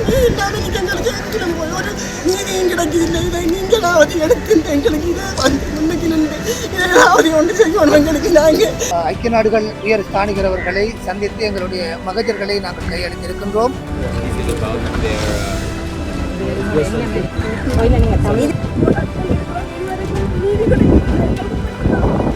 ஒன்றுமே எங்களுக்கு எங்கிலும் போய் ஒரு நீதியும் கிடைக்குதில்லை இதை நீங்களாவது எடுத்து எங்களுக்கு இதை வந்து முன்னுக்கு நின்று ஒன்று செய்யணும் எங்களுக்கு நாங்கள் ஐக்கிய நாடுகள் உயர் ஸ்தானிகிறவர்களை சந்தித்து எங்களுடைய மகஜர்களை நாங்கள் கையளித்திருக்கின்றோம். நீதி when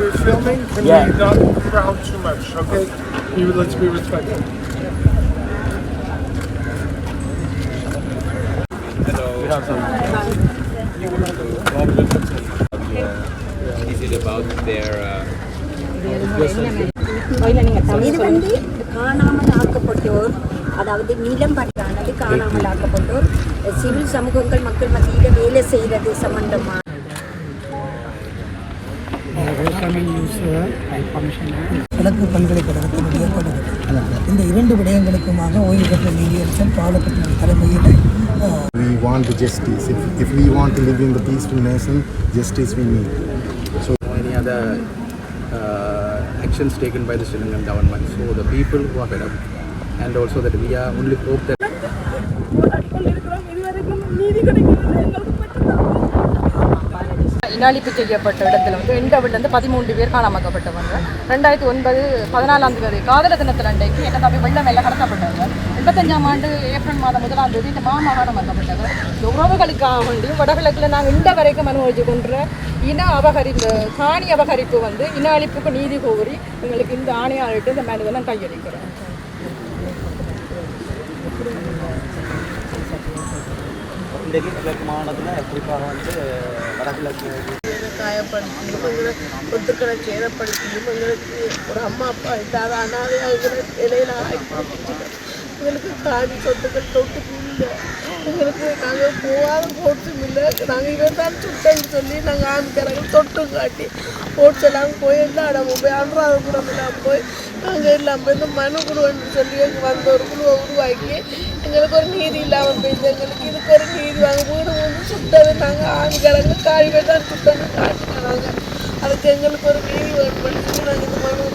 we're filming, can we not crowd too much, okay? We, let's be respectful. Is it about their uh, இது வந்து காணாமல் ஆக்கப்பட்டோர் அதாவது நிலம் பற்றானது காணாமல் ஆக்கப்பட்டோர் சிவில் சமூகங்கள் மக்கள் மத்தியில் வேலை செய்கிறது சம்பந்தமா கிழக்கு பல்கலைக்கழகத்தினுடைய ஏற்படுகிறது இந்த இரண்டு விடயங்களுக்குமாக ஓய்வு பெற்ற நீதியரசர் பாலக்கட்டின தலைமையில் We want the justice. If, if we want to live in the peaceful nation, justice we need. any other uh, actions taken by the Sri Lankan government. So the people who are fed up and also that we are only hope that இனாளிப்பு செய்யப்பட்ட இடத்துல வந்து எண்டவிலிருந்து பதிமூன்று பேர் காலமாக்கப்பட்டவங்க. ரெண்டாயிரத்தி ஒன்பது பதினாலாம் தேதி காதல தினத்தில் அன்றைக்கு என்ன தம்பி வெள்ளம் எல்லாம் கடத்தப்பட்டவங்க. எண்பத்தஞ்சாம் ஆண்டு ஏப்ரல் மாதம் முதலாம் தேதி இந்த மாமாகாணம் வந்தப்பட்டவங்க உறவுகளுக்காக வேண்டியும் வடகிழக்கில் நாங்கள் இந்த வரைக்கும் அனுபவிச்சு கொன்ற இன அபகரிப்பு காணி அபகரிப்பு வந்து இன அழிப்புக்கு நீதி கோரி எங்களுக்கு இந்த ஆணையாளர்கிட்ட இந்த மனுவெல்லாம் கையளிக்கிறோம். இன்றைக்கு கிழக்கு மாநிலத்தில் குறிப்பாக வந்து வடகிழக்கு காயப்படுத்தியும் சொத்துக்களை சேதப்படுத்தியும் எங்களுக்கு ஒரு அம்மா அப்பா இல்லாத அனாதையாக எங்களை இலையில எங்களுக்கு காடி சொத்துக்கள் தொட்டுக்கு இல்லை எங்களுக்கு நாங்கள் போகாத போட்ஸும் இல்லை நாங்கள் இவர்தான் சுட்டன்னு சொல்லி நாங்கள் ஆண்காரங்க தொட்டு காட்டி போட்ஸ் எல்லாம் போய் எல்லா இடமும் போய் அன்றாவது எல்லாம் போய் நாங்கள் எல்லாம் போய் இந்த மனு குழுன்னு சொல்லி எங்கள் வந்த ஒரு குழுவை உருவாக்கி எங்களுக்கு ஒரு நீதி இல்லாமல் போயிடுது எங்களுக்கு இதுக்கு ஒரு நீதி வாங்க வீடு வந்து சுட்டது நாங்கள் ஆண்காரங்க காடி போய் தான் சுட்டன்னு காட்டினோம் நாங்கள் அதுக்கு எங்களுக்கு ஒரு நீதி வேணும் சொல்லி நாங்கள் இந்த மனு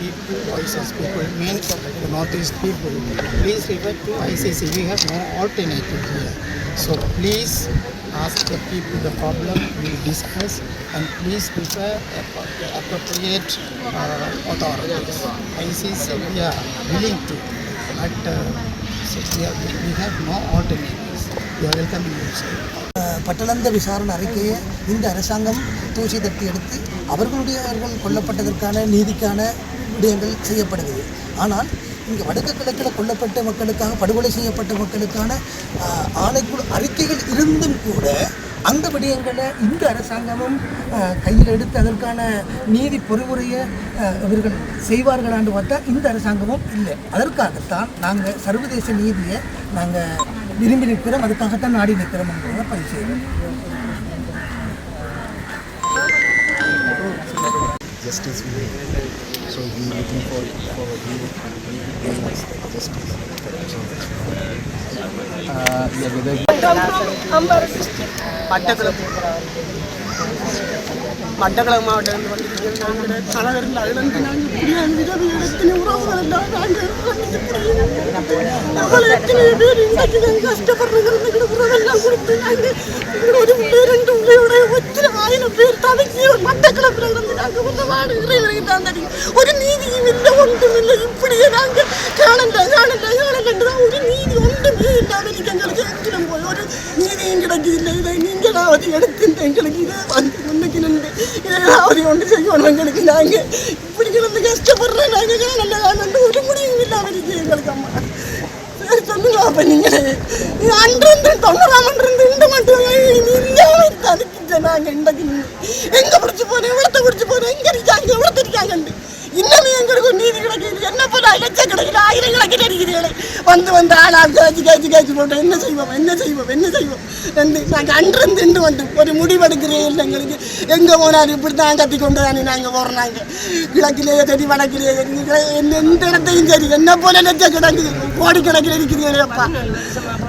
people, voices people, main the northeast people, please refer to ICC. We have no alternative here. So please ask the people the problem, we discuss, and please refer appropriate uh, authorities. ICC, we are willing to, but uh, so we, are, we have no alternatives. We are welcoming you. sir. பட்டணந்த விசாரணை அறிக்கையை இந்த அரசாங்கம் தூசி தட்டி எடுத்து அவர்களுடைய அவர்கள் கொல்லப்பட்டதற்கான நீதிக்கான விடயங்கள் செய்யப்படுகிறது ஆனால் இங்கே வடக்கு கிழக்கில் கொல்லப்பட்ட மக்களுக்காக படுகொலை செய்யப்பட்ட மக்களுக்கான ஆணைக்குழு அறிக்கைகள் இருந்தும் கூட அந்த விடயங்களை இந்த அரசாங்கமும் கையில் எடுத்து அதற்கான நீதி பொறிமுறையை இவர்கள் செய்வார்களான்னு பார்த்தா இந்த அரசாங்கமும் இல்லை. அதற்காகத்தான் நாங்கள் சர்வதேச நீதியை நாங்கள் விரும்பி நிற்கிறோம். அதுக்காகத்தான் நாடி நிற்கிறோம் என்பதை பதிவு செய்கிறோம் justice we need. So we are looking for for you giving us the justice. Uh, yeah, Batticaloa மாவட்டம் வந்து நாங்கள் தலைவர்கள் இழந்து நாங்கள் இப்படியான விதவி எத்தனை உறவுகள் எல்லாம் நாங்கள் அவளை எத்தனை பேர் இன்றைக்கு நாங்கள் கஷ்டப்படுறதுக்கு உறவெல்லாம் கொடுத்து நாங்கள் எங்களை ஒரு பிள்ளை ரெண்டு பிள்ளையோட ஒத்திர ஆயிரம் பேர் தலைக்கு மட்டக்களப்பில் இருந்து நாங்கள் ஒரு வாடு இறைவனை தான் தெரியும் ஒரு நீதியும் இல்லை ஒன்றும் இல்லை இப்படியே நாங்கள் காணண்டா காணண்டா காணண்டா தான் ஒரு நீதி ஒன்றுமே இல்லாமல் நீதியும் கிடைக்குதில்லை இதை நீங்களாவது எடுத்து எங்களுக்கு இதை வந்து முன்னுக்கு நின்று ஏதாவது ஒன்று செய்யணும் எங்களுக்கு நாங்கள் இப்படி கிடந்து கஷ்டப்படுறோம் நாங்கள் காணண்டா காணண்டா ஒரு முடிவும் இல்லாமல் இருக்கு எங்களுக்கு அம்மா சரி சொல்லுங்க அப்ப நீங்களே இது அன்றிருந்து தொண்ணூறாம் அன்றிருந்து இந்த மட்டும் இல்லாம இருக்கு அதுக்கு நாங்க இன்றைக்கு எங்க பிடிச்சு போனேன் எவ்வளத்தை பிடிச்சு போனேன் எங்க இருக்காங்க எவ்வளவு இருக்காங்க இன்னமே எங்களுக்கு நீதி கிடைக்குது. என்ன போல ஆயிரம் ஆயிரக்கணக்கில் இருக்கிறீர்கள் வந்து வந்து ஆளால் கேச்சு கேச்சு கேச்சு போட்டோம். என்ன செய்வோம்? என்ன செய்வோம்? என்ன செய்வோம்? வந்து நாங்கள் அன்றும் திண்டு வந்து ஒரு முடிவெடுக்கிறேன் எங்களுக்கு. எங்கே போனாலும் இப்படி தான் கத்தி கொண்டு தானே நாங்கள் போகிறோம் நாங்கள் கிழக்கிலேயே சரி வடக்கிலேயே சரி கிழ- எந்த இடத்தையும் சரி. என்ன போல லட்சம் லட்சக்கணக்கு கோடிக்கணக்கில் இருக்கிறீங்களே அப்பா.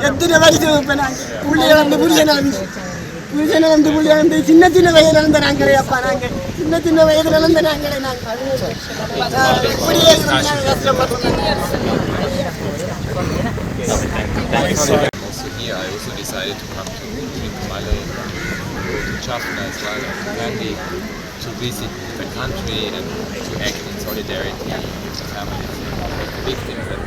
எத்தனை வருஷம் இப்போ நாங்கள் புள்ளைய வந்து புரிய இழந்து புருஷன் இழந்து புள்ளைய வந்து சின்ன சின்ன வயதில் இழந்த நாங்களே அப்பா நாங்கள் சின்ன சின்ன வயதில் இழந்த நாங்களே நாங்கள் இப்படியே இருந்து நாங்கள் கஷ்டப்படுறோம் Also here, I also decided to come to Trincomalee, go to Jaffna as well as to Kandy, to visit the country and to act in solidarity with the families of the victims and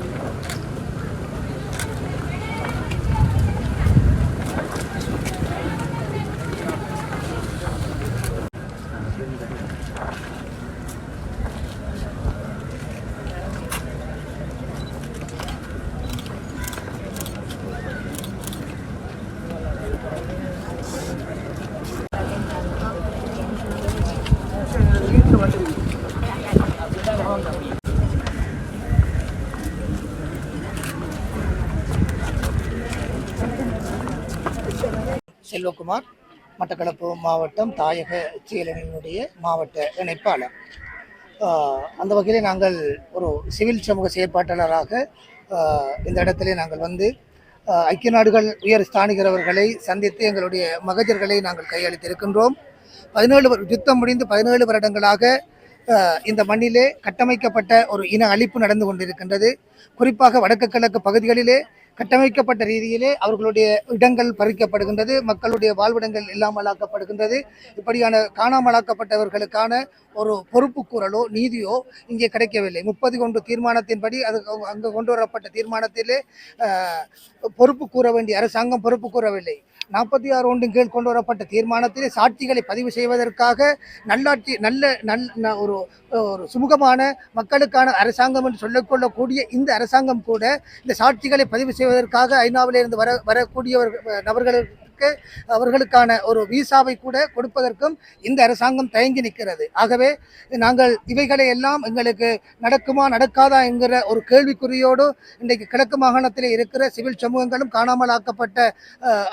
Selvakumar Batticaloa மாவட்டம் தாயக செயலணியினுடைய மாவட்ட இணைப்பாளர். அந்த வகையில் நாங்கள் ஒரு civil சமூக செயற்பாட்டாளராக இந்த இடத்திலே நாங்கள் வந்து ஐக்கிய நாடுகள் உயர் ஸ்தானிகரவர்களை சந்தித்து எங்களுடைய மகஜர்களை நாங்கள் கையளித்திருக்கின்றோம். பதினேழு வரு- யுத்தம் முடிந்து பதினேழு வருடங்களாக இந்த மண்ணிலே கட்டமைக்கப்பட்ட ஒரு இன அழிப்பு நடந்து கொண்டிருக்கின்றது. குறிப்பாக வடக்கு கிழக்கு பகுதிகளிலே கட்டமைக்கப்பட்ட ரீதியிலே அவர்களுடைய இடங்கள் பறிக்கப்படுகின்றது மக்களுடைய வாழ்விடங்கள் இல்லாமலாக்கப்படுகின்றது. இப்படியான காணாமலாக்கப்பட்டவர்களுக்கான ஒரு பொறுப்பு கூறலோ நீதியோ இங்கே கிடைக்கவில்லை. முப்பது கொண்டு தீர்மானத்தின்படி அது அங்கு கொண்டு வரப்பட்ட தீர்மானத்திலே பொறுப்பு கூற வேண்டிய அரசாங்கம் பொறுப்பு கூறவில்லை நாற்பத்தி ஆறு ஒன்றின் கீழ் கொண்டு வரப்பட்ட தீர்மானத்திலே சாட்சிகளை பதிவு செய்வதற்காக நல்லாட்சி நல்ல நல் ந- ஒரு ஒரு சுமூகமான மக்களுக்கான அரசாங்கம் என்று சொல்லிக்கொள்ளக்கூடிய இந்த அரசாங்கம் கூட இந்த சாட்சிகளை பதிவு செய்வதற்காக ஐநாவிலிருந்து வர வரக்கூடியவர்கள் வருவதற்கு அவர்களுக்கான ஒரு விசாவை கூட கொடுப்பதற்கும் இந்த அரசாங்கம் தயங்கி நிற்கிறது. ஆகவே நாங்கள் இவைகளை எல்லாம் எங்களுக்கு நடக்குமா நடக்காதா என்கிற ஒரு கேள்விக்குறியோடு இன்றைக்கு கிழக்கு மாகாணத்தில் இருக்கிற சிவில் சமூகங்களும் காணாமல் ஆக்கப்பட்ட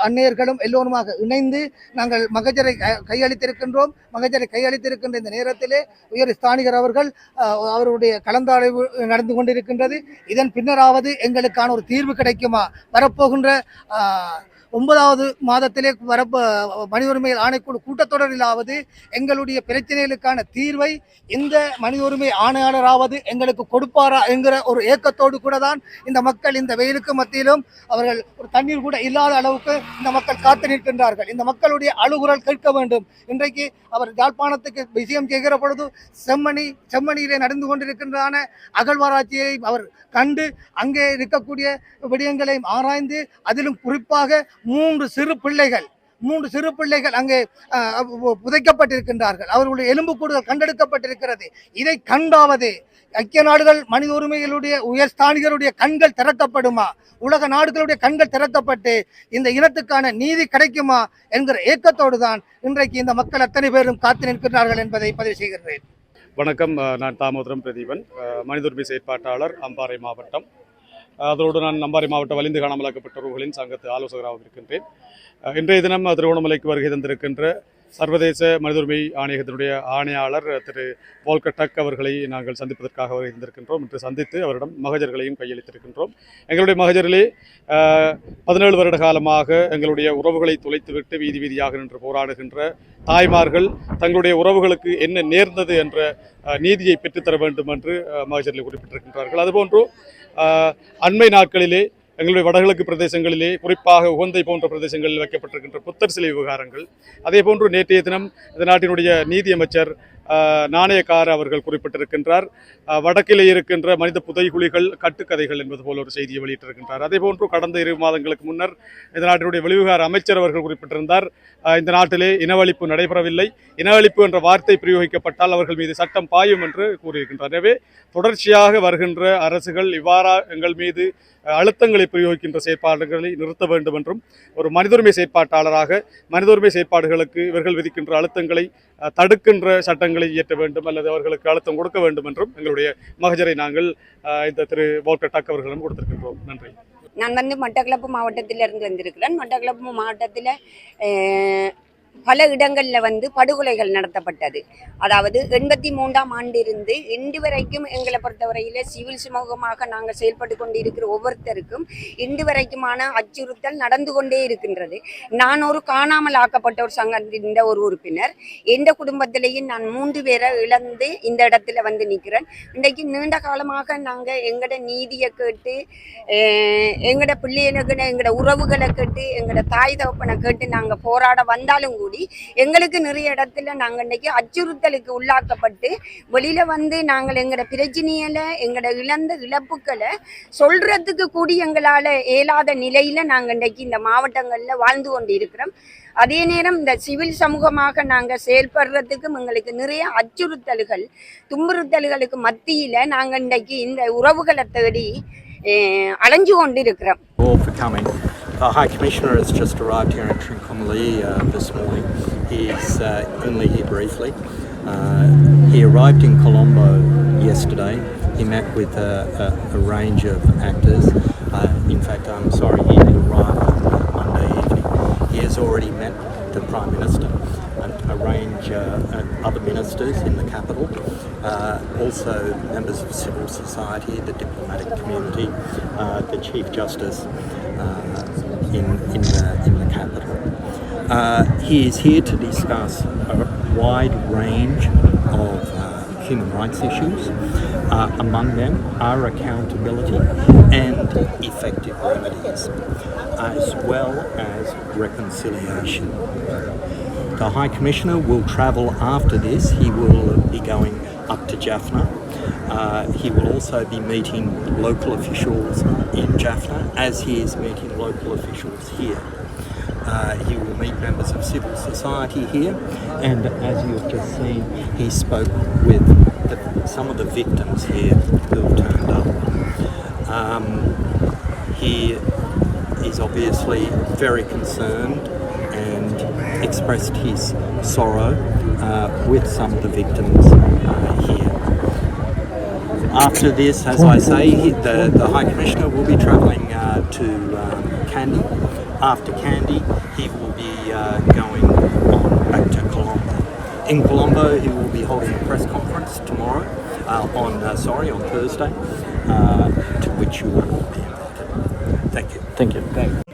அன்னையர்களும் எல்லோருமாக இணைந்து நாங்கள் மகஜரை க- கையளித்திருக்கின்றோம். மகஜரை கையளித்திருக்கின்ற இந்த நேரத்திலே உயர் ஸ்தானிகர் அவர்கள் அவருடைய கலந்தாய்வு நடந்து கொண்டிருக்கின்றது. இதன் பின்னராவது எங்களுக்கான ஒரு தீர்வு கிடைக்குமா? வரப்போகின்ற ஒன்பதாவது மாதத்திலே வர மனித உரிமை ஆணைக்குழு கூட்டத்தொடரிலாவது எங்களுடைய பிரச்சனைகளுக்கான தீர்வை இந்த மனித உரிமை ஆணையாளராவது எங்களுக்கு கொடுப்பாரா என்கிற ஒரு ஏக்கத்தோடு கூட தான் இந்த மக்கள் இந்த வெயிலுக்கு மத்தியிலும் அவர்கள் ஒரு தண்ணீர் கூட இல்லாத அளவுக்கு இந்த மக்கள் காத்து நிற்கின்றார்கள். இந்த மக்களுடைய அழுகுரல் கேட்க வேண்டும். இன்றைக்கு அவர் யாழ்ப்பாணத்துக்கு விஷயம் செய்கிற பொழுது செம்மணி செம்மணியிலே நடந்து கொண்டிருக்கின்றதான அகழ்வாராய்ச்சியை அவர் கண்டு அங்கே இருக்கக்கூடிய விடயங்களையும் ஆராய்ந்து அதிலும் குறிப்பாக மூன்று சிறு பிள்ளைகள் மூன்று சிறு பிள்ளைகள் அங்கே புதைக்கப்பட்டிருக்கின்றார்கள். அவர்களுடைய எலும்புக்கூடுகள் கண்டெடுக்கப்பட்டிருக்கிறது. இதை கண்டாவது ஐக்கிய நாடுகள் மனித உரிமைகளுடைய உயர்ஸ்தானிகளுடைய கண்கள் திறக்கப்படுமா? உலக நாடுகளுடைய கண்கள் திறக்கப்பட்டு இந்த இனத்துக்கான நீதி கிடைக்குமா? என்கிற ஏக்கத்தோடு தான் இன்றைக்கு இந்த மக்கள் அத்தனை பேரும் காத்து நிற்கிறார்கள் என்பதை பதிவு செய்கிறேன் வணக்கம். நான் தாமோதரம் பிரதீபன். மனித உரிமை செயற்பாட்டாளர் அம்பாறை மாவட்டம். அதோடு நான் அம்பாறை மாவட்ட வலிந்து காணாமலாக்கப்பட்டவர்களின் சங்கத்து ஆலோசகராக இருக்கின்றேன். இன்றைய தினம் திருவோணமலைக்கு வருகை தந்திருக்கின்ற சர்வதேச மனித உரிமை ஆணையகத்தினுடைய ஆணையாளர் திரு போல்கட்டக் டக் அவர்களை நாங்கள் சந்திப்பதற்காக வருகை தந்திருக்கின்றோம். இன்று சந்தித்து அவரிடம் மகஜர்களையும் கையளித்திருக்கின்றோம். எங்களுடைய மகஜரிலே பதினேழு வருட காலமாக எங்களுடைய உறவுகளை துளைத்துவிட்டு வீதி வீதியாக நின்று போராடுகின்ற தாய்மார்கள் தங்களுடைய உறவுகளுக்கு என்ன நேர்ந்தது என்ற நீதியை பெற்றுத்தர வேண்டும் என்று மகஜரில் குறிப்பிட்டிருக்கின்றார்கள். அதுபோன்று அண்மை நாட்களிலே எங்களுடைய வடகிழக்கு பிரதேசங்களிலே குறிப்பாக உகந்தை போன்ற பிரதேசங்களில் வைக்கப்பட்டிருக்கின்ற புத்தர் சிலை விவகாரங்கள். அதே போன்று நேற்றைய தினம் இந்த நாட்டினுடைய நீதியமைச்சர் நாணயக்கார அவர்கள் குறிப்பிட்டிருக்கின்றார். வடக்கிலே இருக்கின்ற மனித புதைகுழிகள் கட்டுக்கதைகள் என்பது போல ஒரு செய்தியை வெளியிட்டிருக்கின்றார். அதே போன்று கடந்த இரு மாதங்களுக்கு முன்னர் இந்த நாட்டினுடைய வெளிவிவகார அமைச்சர் அவர்கள் குறிப்பிட்டிருந்தார். இந்த நாட்டிலே இனவழிப்பு நடைபெறவில்லை. இனவழிப்பு என்ற வார்த்தை பிரயோகிக்கப்பட்டால் அவர்கள் மீது சட்டம் பாயும் என்று கூறியிருக்கின்றார். எனவே தொடர்ச்சியாக வருகின்ற அரசுகள் இவ்வாறா எங்கள் மீது அழுத்தங்களை பிரயோகிக்கின்ற செயற்பாடுகளை நிறுத்த வேண்டும் என்றும் ஒரு மனிதுரிமை செயற்பாட்டாளராக மனிதுரிமை செயற்பாடுகளுக்கு இவர்கள் விதிக்கின்ற அழுத்தங்களை தடுக்கின்ற சட்டங்கள் சட்டங்களை இயற்ற வேண்டும் அல்லது அவர்களுக்கு அழுத்தம் கொடுக்க வேண்டும் என்றும் எங்களுடைய மகஜரை நாங்கள் இந்த திரு வால்டர் டக் அவர்களிடம் கொடுத்திருக்கின்றோம். நன்றி. நான் வந்து மட்டக்களப்பு மாவட்டத்திலிருந்து வந்திருக்கிறேன். மட்டக்களப்பு மாவட்டத்தில் பல இடங்களில் வந்து படுகொலைகள் நடத்தப்பட்டது. அதாவது எண்பத்தி மூன்றாம் ஆண்டிலிருந்து இன்று வரைக்கும் எங்களை பொறுத்தவரையில் சிவில் சமூகமாக நாங்கள் செயல்பட்டு கொண்டிருக்கிற ஒவ்வொருத்தருக்கும் இன்று வரைக்குமான அச்சுறுத்தல் நடந்து கொண்டே இருக்கின்றது. நான் ஒரு காணாமல் ஆக்கப்பட்ட ஒரு சங்கத்தின் ஒரு உறுப்பினர். எந்த குடும்பத்திலேயும் நான் மூன்று பேரை இழந்து இந்த இடத்துல வந்து நிற்கிறேன். இன்றைக்கு நீண்ட காலமாக நாங்கள் எங்களோட நீதியை கேட்டு எங்களோட பிள்ளைகளுக்கு எங்களோட உறவுகளை கேட்டு எங்களோட தாய் தகப்பனை கேட்டு நாங்கள் போராட வந்தாலும் கூட எங்களுக்கு நிறைய இடத்துல நாங்கள் இன்னைக்கு அச்சுறுத்தலுக்கு உள்ளாக்கப்பட்டு வெளியில வந்து நாங்கள் எங்களோட பிரச்சனையில எங்களோட இழந்த இழப்புக்களை சொல்றதுக்கு கூடி எங்களால் இயலாத நிலையில நாங்கள் இன்னைக்கு இந்த மாவட்டங்களில் வாழ்ந்து கொண்டு இருக்கிறோம் அதே நேரம் இந்த சிவில் சமூகமாக நாங்கள் செயல்படுறதுக்கும் எங்களுக்கு நிறைய அச்சுறுத்தல்கள் துன்புறுத்தல்களுக்கு மத்தியில் நாங்கள் இன்றைக்கு இந்த உறவுகளை தேடி அலைஞ்சு கொண்டு இருக்கிறோம். The High Commissioner has just arrived here in Trincomalee uh, this morning. He's uh, only here briefly. Uh, he arrived in Colombo yesterday. He met with a, a, a range of actors. Uh, in fact, I'm sorry, he did arrive on Monday evening. He has already met the Prime Minister and a range uh, of other ministers in the capital, uh, also members of civil society, the diplomatic community, uh, the Chief Justice uh, in, in, the, in the capital. Uh, he is here to discuss a wide range of uh, human rights issues. Uh, among them are accountability and effective remedies, as well as reconciliation. The High Commissioner will travel after this. He will be going up to Jaffna. Uh, he will also be meeting local officials in Jaffna as he is meeting local officials here. Uh, he will meet members of civil society here, and as you have just seen, he spoke with the, some of the victims here who have turned up. Um, he is obviously very concerned and expressed his sorrow uh, with some of the victims uh, here. After this, as I say, the, the High Commissioner will be travelling uh, to um, Kandy. After Kandy, he will be uh, going on back to Colombo. In Colombo, he will be holding a press conference tomorrow, uh, on uh, sorry, on Thursday, uh, to which you will all be invited. Thank you. Thank you.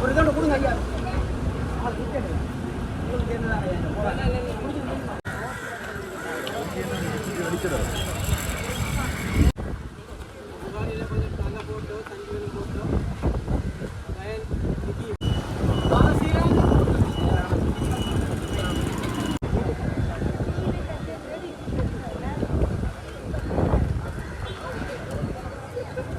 ஒரு கண்டு கொடுங்க ஐயா. அடிச்சிடாது